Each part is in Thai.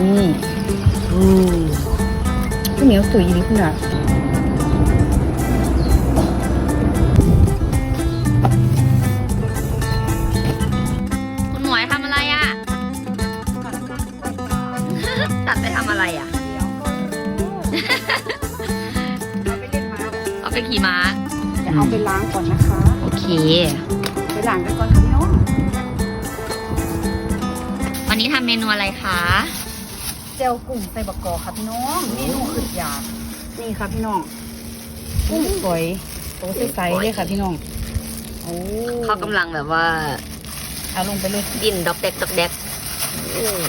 นี่อืมข้าวเหนียวตุ๋ยดีคุณดาคุณหมวยทำอะไรอะตัดไปทำอะไรอะเอาไปเล่นมาเอาไปขี่ม้าจะเอาไปล้างก่อนนะคะ โอเค ไปล้างกันก่อนค่ะพี่น้องวันนี้ทำเมนูอะไรคะ เจลกุ้งใส่บะกอกค่ะพี่น้องเมนูขึ้นยากนี่ค่ะพี่น้องกุ้งฝอยโตใสๆเลยค่ะพี่น้องโอ้เขากำลังแบบว่า เอาลงไปเลยดิ้นดอกแดกดอกแดกอืม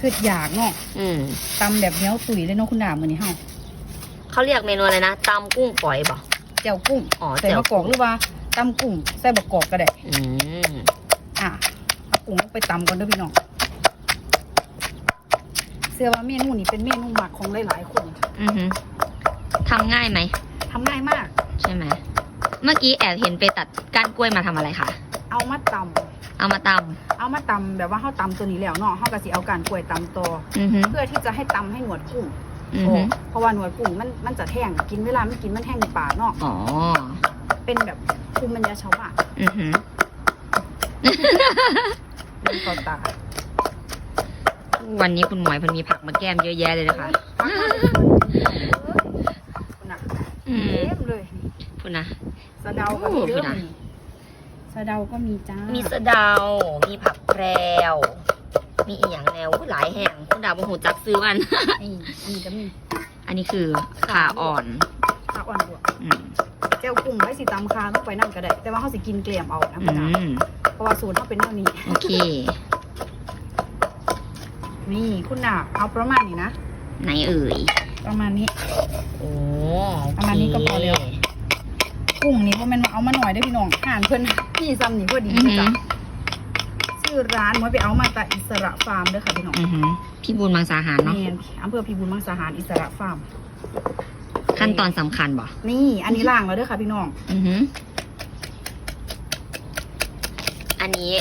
ขึ้นยากเนาะอืมตำแบบเหนียวตุ๋ยเลยเนาะคุณดามือนี้เฮาเขาเรียกเมนูอะไรนะตำกุ้งฝอยบ่เจลกุ้งอ๋อใส่แจ่วบะกอกหรือว่าตำกุ้งใส่บะกอกก็ได้ อืมอะเอากุ้งลงไปตำก่อนเด้อพี่น้องเชื่อว่าเมนูนี้เป็นเมนูหมักของหลายๆคนอือหือทำง่ายไหมทำง่ายมาก ใช่ไหมเมื่อกี้แอบเห็นไปตัดก้านกล้วยมาทำอะไรคะเอามาตเอามาตำเอามาตำแบบว่าเฮาตำตัวนี้แล้วเนาะเฮาก็สิเอาการกล้วยตำตัวำอือหือเพื่อที่จะให้ตำให้หนวดกุ้งอือออหือกเพราะว่าหนวดกุ้งมันมันจะแห้งกินเวลาไม่กินมันแห้งในปากเนาะอ๋อเป็นแบบภูมิปัญญาชาวบ้านอือหือมันต่อตา วันนี้คุณหมวยเพิ่นมีผักมาแก้มเยอะแยะเลยนะคะฟังมาเลยคุณน่ะอืมเต็มเลยคุณนะสะเดาก็มีเด้โอ้อนะนี่สะเดาก็มีจ้ามีมีสะเดา มีผักแพรวมีอีหยังแนวอุ๊ยหลายแห่งคุณดาวบงหูจักซื้อมันอันนี้อันนี้ก็มี อันนี้คือขาอ่อนข้าวอ่อนบวกอืมแก้วกุ้งไว้สิตำคาต้องไปนั่นก็ได้ แต่ว่าเขาสิกินเกลี่ยมเอานะอืคุณดาวมเพราะว่าสูตรเขาเป็นเท่านี้ โอเค นี่คุณน่ะเอาประมาณนี้นะ ไหนเอ่ย ประมาณนี้ โอ้ประมาณนี้ก็พอแล้วกุ้งนี่พอมันเอามาหน่อยได้อพี่น้องห่านเพิ่นพี่ซ้ำนี่พอดีอือหือจ้ะชื่อร้านมวยไปเอามาจากอิสระฟาร์มเด้อค่ะพี่น้องอือหือพี่บุญมังสาหารเนาะแมนอำเภอพิบูลมังสาหารอิสระฟาร์ม ขั้นตอนสำคัญบ่ นี่ อันนี้ล่างแล้วเด้อค่ะพี่น้อง อือหืออันนี้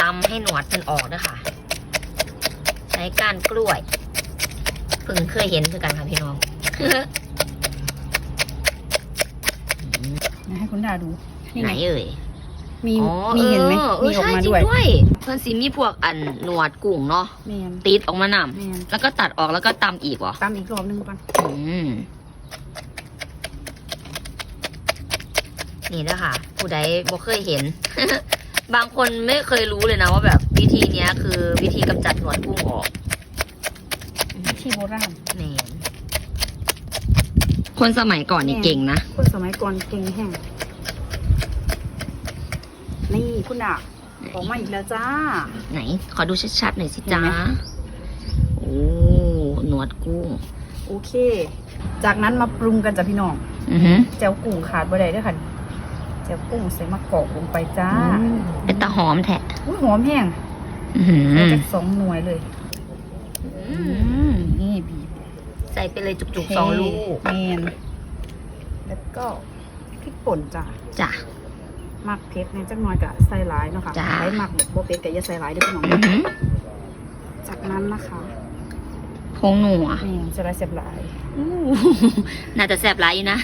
ตำให้หนวดมันออกนะคะ ใช้ก้านกล้วยเพิ่งเคยเห็นคือกันค่ะพี่น้องนะให้คุณดาดูนี่ไหนไงเอ่ยมีอ๋อมีเห็นไหมออมีออกมาใช่จริด้วยงด้วยเพิ่นสิมีพวกอันหนวดกุ้งเนาะแมนติดออกมานำแมนแล้วก็ตัดออกแล้วก็ตำอีกวะตามอีกรอบหนึงก่อนอืมนี่นะคะผู้ใดบ่เคยเห็น บางคนไม่เคยรู้เลยนะว่าแบบวิธีเนี้ยคือวิธีกำจัดหนวดกุ้งออกที่โบราณนี่คนสมัยก่อนนี่แม่เก่งนะ คนสมัยก่อนเก่งแห้งนี่คุณดาออกมาอีกแล้วจ้า ไหน ขอดูชัดๆหน่อยสิจ้าเห็นไหมโอ้หนวดกุ้ง โอเค จากนั้นมาปรุงกันจ้ะพี่น้องอือหือแจ่วกุ้งขาดบ่ได้เด้วยค่ะ แจ่วกุ้งใส่มะกอกลงไปจ้าเป็นตะหอมแทะอุ้ยหอมแห้งอือหือใส่จากสองหน่วยเลยอืมนี่บีบใส่ไปเลยจุกๆสองลูกแมนแล้วก็พริกป่นจ้ะจ้ะมักเผ็ดในจักหน่อยกะใส่หลายเนาะค่ะจ้าใช้มักบ่เผ็ดกะอย่าใส่หลายเด้อพี่น้องอือหือจากนั้นนะคะผงหนัวนี่จะได้เสียบหลายอู้น่าจะแซ่บหลายอยู่นะ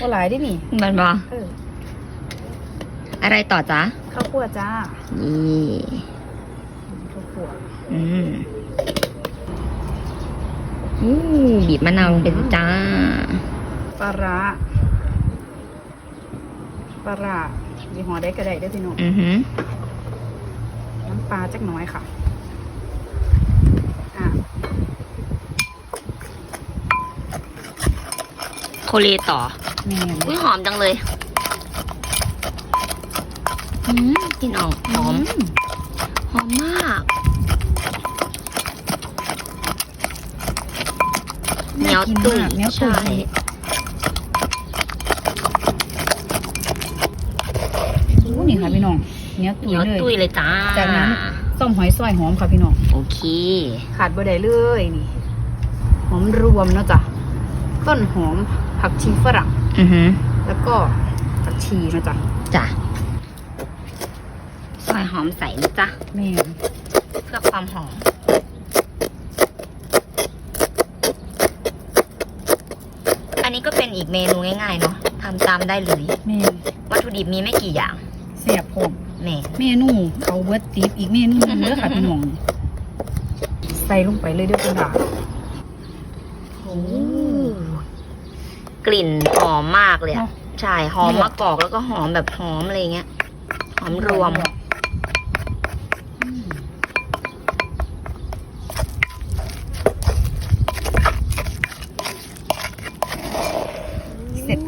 ก็หลายได้นี่มันบอเอออะไรต่อจ๊ะข้าวคั่วจ้านี่ข้าวคั่วอืมอู้บีบมะนาวลงไปสิจ้าปลาร้าปลาร้ายี่ห้อได้ก็ได้เด้อพี่น้องอือหือน้ำปลาจักหน้อยค่ะอะโคเลต่อแม่นอุ้ยหอมจังเลยอืม กลินออกหอม หอมมาก เหนียวกินตุ้ยมากเหนียวตุ้ใช่ยอู้นี่ค่ะพี่น้องเหนียวเหตุ๋นียยวเลยตุ้ยเลยจ้า จากนั้นส้มหอยซอยหอมค่ะพี่น้อง โอเค ขาดบ่ได้เลยนี่ หอมรวมเนาะจ้ะ ต้นหอมผักชีฝรั่ง อือหือแล้วก็ผักชีนะจ๊ะ จ้ะซอย หอมใสนะจ๊ะแม่เพื่อความหอม อันนี้ก็เป็นอีกเมนูง่ายๆเนาะทำตามได้เลยแม่วัตถุดิบมีไม่กี่อย่างเสียบผมแม่เมนูเอาเวิร์ดติฟอีกเมนูหนึงเด้อขาะพี่นงใส่ลงไปเลยด้วยกระดาโอ้กลิ่นหอมมากเลยใช่หอมมะกอกแล้วก็หอมแบบหอมอะไรเงี้ยหอมรวม ห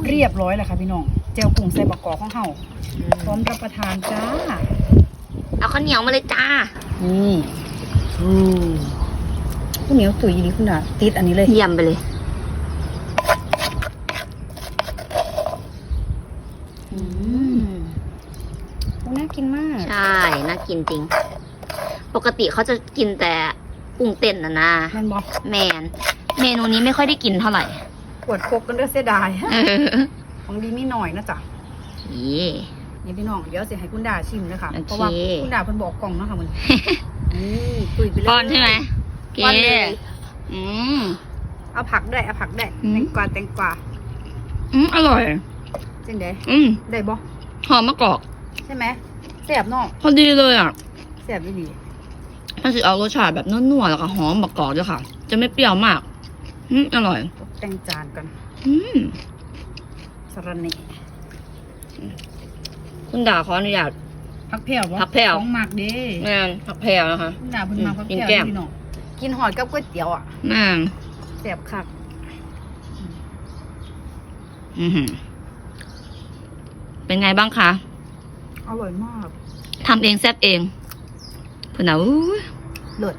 เสร็จเรียบร้อยแล้วค่ะพี่น้องเจลกุ้งใส่บะกอกของเฮาพร้อมรับประทานจ้า เอาข้าวเหนียวมาเลยจ้า นี่อืมข้าวเหนียวตุ๋ยอย่างนี้คุณดาติดอันนี้เลยเยี่ยมไปเลยอืมโอ้น่ากินมาก ใช่ น่ากินจริง ปกติเขาจะกินแต่กุ้งเต้นนะนะแมันบอกแมน เมนูนี้ไม่ค่อยได้กินเท่าไหร่ ปวดโคกกันเด้อเสียดาย ของดีนี่หน่อยนะจ๊ะนี่นี่พี่น้องเดี๋ยวสิให้คุณดาชิมนะคะโอเคเพราะว่าคุณดาเพิ่นบอกกล่องเนาะค่ะมันนี่ตุ๋ยไปเลยป้อนใช่ไหมเกป้อนเลยอืมเอาผักด้วยเอาผักด้วยอืมแตงกวาแตงกวาอืมอร่อยจังได๋อืมได้บ่หอมมะกอก ใช่ไหมแซ่บเนาะพอดีเลยอะแซ่บดีมันจะเอารสชาติแบบนัวๆแล้วก็หอมมะกอกด้วยค่ะ จะไม่เปรี้ยวมากอืมอร่อยตก แต่งจานกันอืมสะระเนคุณดาขออนุญาต ผักแผ่วบ่ผักแผ่ว ของหมักเด้แม่นผักแพรวนะคะ คุณดาเพิ่นมาผักกินแผ่วแก้ม พี่น้องกินหอยกับก๋วยเตี๋ยวอะแม่นแซ่บคักอือหือเป็นไงบ้างคะอร่อยมากทำเองแซ่บเองเพื่อนเอาอู้ยเลิศ